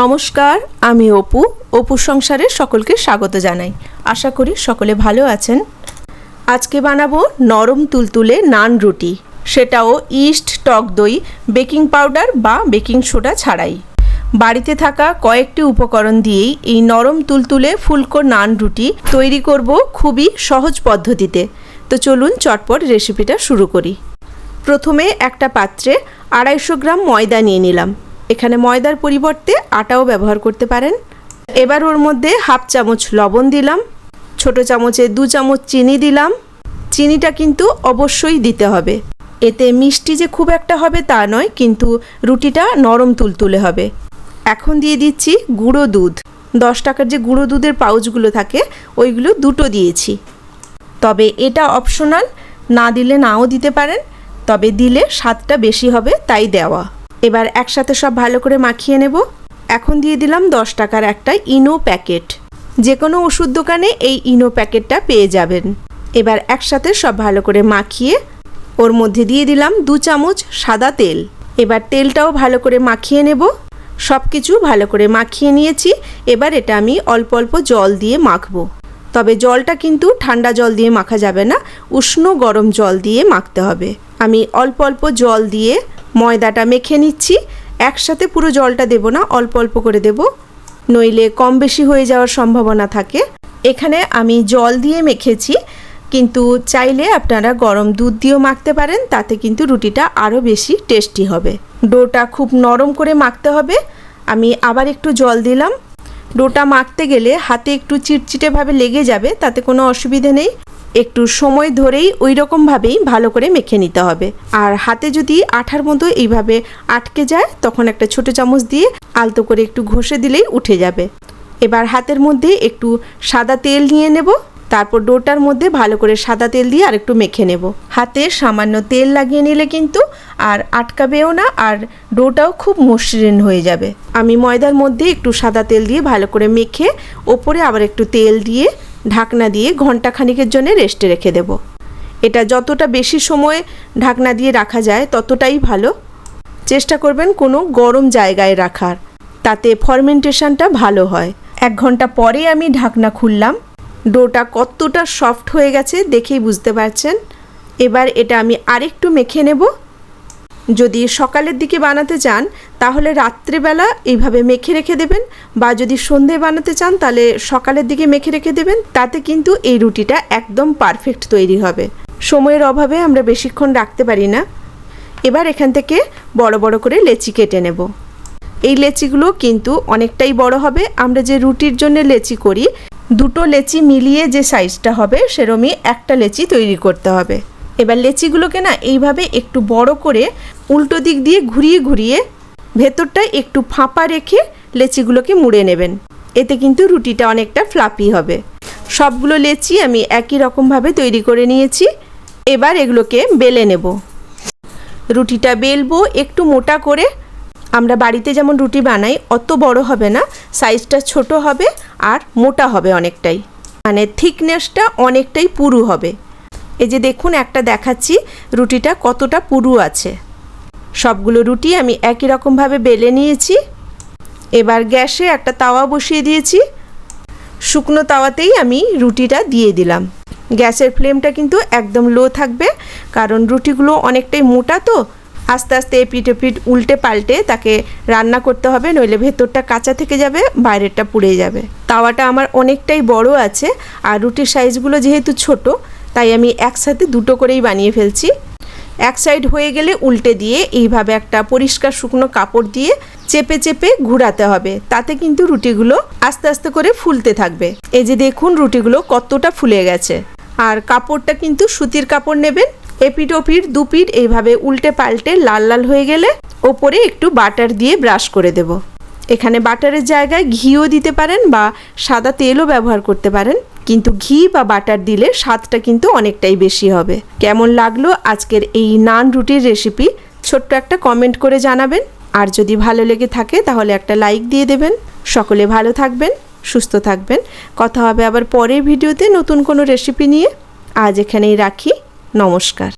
নমস্কার, আমি অপু। অপু সংসারে সকলকে স্বাগত জানাই। আশা করি সকলে ভালো আছেন। আজকে বানাবো নরম তুলতুলে নান রুটি। সেটাও ইস্ট টক দই, বেকিং পাউডার বা বেকিং সোডা ছাড়াই। বাড়িতে থাকা কয়েকটি উপকরণ দিয়েই এই নরম তুলতুলে ফুলকো নান রুটি তৈরি করব খুবই সহজ পদ্ধতিতে। তো চলুন চটপট রেসিপিটা শুরু করি। প্রথমে একটা পাত্রে আড়াইশো গ্রাম ময়দা নিয়ে নিলাম। এখানে ময়দার পরিবর্তে আটাও ব্যবহার করতে পারেন। এবার ওর মধ্যে হাফ চামচ লবণ দিলাম, ছোট চামচে দু চামচ চিনি দিলাম। চিনিটা কিন্তু অবশ্যই দিতে হবে। এতে মিষ্টি যে খুব একটা হবে তা নয়, কিন্তু রুটিটা নরম তুলতুলে হবে। এখন দিয়ে দিচ্ছি গুঁড়ো দুধ। দশ টাকার যে গুঁড়ো দুধের পাউচগুলো থাকে, ওইগুলো দুটো দিয়েছি। তবে এটা অপশনাল, না দিলে নাও দিতে পারেন, তবে দিলে স্বাদটা বেশি হবে, তাই দেওয়া। এবার একসাথে সব ভালো করে মাখিয়ে নেব। এখন দিয়ে দিলাম দশ টাকার একটা ইনো প্যাকেট। যে কোনো ওষুধ দোকানে এই ইনো প্যাকেটটা পেয়ে যাবেন। এবার একসাথে সব ভালো করে মাখিয়ে ওর মধ্যে দিয়ে দিলাম দু চামচ সাদা তেল। এবার তেলটাও ভালো করে মাখিয়ে নেব। সব কিছু ভালো করে মাখিয়ে নিয়েছি। এবার এটা আমি অল্প অল্প জল দিয়ে মাখবো। তবে জলটা কিন্তু ঠান্ডা জল দিয়ে মাখা যাবে না, উষ্ণ গরম জল দিয়ে মাখতে হবে। আমি অল্প অল্প জল দিয়ে ময়দাটা মেখে নিচ্ছি। একসাথে পুরো জলটা দেব না, অল্প অল্প করে দেব। নইলে কম বেশি হয়ে যাওয়ার সম্ভাবনা থাকে। এখানে আমি জল দিয়ে মেখেছি, কিন্তু চাইলে আপনারা গরম দুধ দিয়েও মাখতে পারেন, তাতে কিন্তু রুটিটা আরও বেশি টেস্টি হবে। ডোটা খুব নরম করে মাখতে হবে। আমি আবার একটু জল দিলাম। ডোটা মাখতে গেলে হাতে একটু চিটচিটেভাবে লেগে যাবে, তাতে কোনো অসুবিধে নেই। একটু সময় ধরেই ওই রকমভাবেই ভালো করে মেখে নিতে হবে। আর হাতে যদি আঠার মতো এইভাবে আটকে যায়, তখন একটা ছোট চামচ দিয়ে আলতো করে একটু ঘষে দিলেই উঠে যাবে। এবার হাতের মধ্যে একটু সাদা তেল নিয়ে নেব, তারপর ডোটার মধ্যে ভালো করে সাদা তেল দিয়ে আর একটু মেখে নেব। হাতে সামান্য তেল লাগিয়ে নিলে কিন্তু আর আটকাবেও না, আর ডোটাও খুব মসৃণ হয়ে যাবে। আমি ময়দার মধ্যে একটু সাদা তেল দিয়ে ভালো করে মেখে, ওপরে আবার একটু তেল দিয়ে ঢাকনা দিয়ে ঘণ্টা খানিকের জন্য রেস্টে রেখে দেব। এটা যতটা বেশি সময় ঢাকনা দিয়ে রাখা যায়, ততটাই ভালো। চেষ্টা করবেন কোনো গরম জায়গায় রাখার, তাতে ফরমেন্টেশনটা ভালো হয়। এক ঘণ্টা পরে আমি ঢাকনা খুললাম। ডোটা কতটা সফট হয়ে গেছে দেখেই বুঝতে পারছেন। এবার এটা আমি আরেকটু মেখে নেব। যদি সকালের দিকে বানাতে চান, তাহলে রাত্রেবেলা এইভাবে মেখে রেখে দেবেন বা যদি সন্ধে বানাতে চান, তাহলে সকালের দিকে মেখে রেখে দেবেন। তাতে কিন্তু এই রুটিটা একদম পারফেক্ট তৈরি হবে। সময়ের অভাবে আমরা বেশিক্ষণ রাখতে পারি না। এবার এখান থেকে বড় বড় করে লেচি কেটে নেব। এই লেচিগুলো কিন্তু অনেকটাই বড় হবে। আমরা যে রুটির জন্য লেচি করি, দুটো লেচি মিলিয়ে যে সাইজটা হবে, সেরমই একটা লেচি তৈরি করতে হবে। এবার লেচিগুলোকে না এইভাবে একটু বড় করে উল্টো দিক দিয়ে ঘুরিয়ে ঘুরিয়ে ভেতরটায় একটু ফাঁপা রেখে লেচিগুলোকে মুড়ে নেবেন। এতে কিন্তু রুটিটা অনেকটা ফ্লাপি হবে। সবগুলো লেচি আমি একই রকমভাবে তৈরি করে নিয়েছি। এবার এগুলোকে বেলে নেব। রুটিটা বেলবো একটু মোটা করে। আমরা বাড়িতে যেমন রুটি বানাই, অত বড় হবে না, সাইজটা ছোট হবে আর মোটা হবে অনেকটাই। মানে থিকনেসটা অনেকটাই পুরু হবে। এই যে দেখুন, একটা দেখাচ্ছি, রুটিটা কতটা পুরু আছে। সবগুলো রুটি আমি একই রকমভাবে বেলে নিয়েছি। এবার গ্যাসে একটা তাওয়া বসিয়ে দিয়েছি। শুকনো তাওয়াতেই আমি রুটিটা দিয়ে দিলাম। গ্যাসের ফ্লেমটা কিন্তু একদম লো থাকবে, কারণ রুটিগুলো অনেকটাই মোটা তো। আস্তে আস্তে এপিট এপিট উল্টে পাল্টে তাকে রান্না করতে হবে, নইলে ভেতরটা কাঁচা থেকে যাবে, বাইরেরটা পুড়ে যাবে। তাওয়াটা আমার অনেকটাই বড় আছে, আর রুটির সাইজগুলো যেহেতু ছোট, তাই আমি একসাথে দুটো করেই বানিয়ে ফেলছি। এক সাইড হয়ে গেলে উল্টে দিয়ে এইভাবে একটা পরিষ্কার শুকনো কাপড় দিয়ে চেপে চেপে ঘুরাতে হবে। তাতে কিন্তু রুটিগুলো আস্তে আস্তে করে ফুলতে থাকবে। এই যে দেখুন রুটিগুলো কতটা ফুলে গেছে। আর কাপড়টা কিন্তু সুতির কাপড় নেবেন। এপিট ওপিট দুপিট এইভাবে উল্টে পাল্টে লাল লাল হয়ে গেলে ওপরে একটু বাটার দিয়ে ব্রাশ করে দেব। এখানে বাটারের জায়গায় ঘিও দিতে পারেন বা সাদা তেলও ব্যবহার করতে পারেন। কিন্তু ঘি বা বাটার দিলে স্বাদটা কিন্তু অনেকটাই বেশি হবে। কেমন লাগল আজকের এই নান রুটির রেসিপি ছোট্ট একটা কমেন্ট করে জানাবেন। আর যদি ভালো লেগে থাকে তাহলে একটা লাইক দিয়ে দেবেন। সকলে ভালো থাকবেন, সুস্থ থাকবেন। কথা হবে আবার পরের ভিডিওতে নতুন কোনো রেসিপি নিয়ে। আজ এখানেই রাখি। নমস্কার।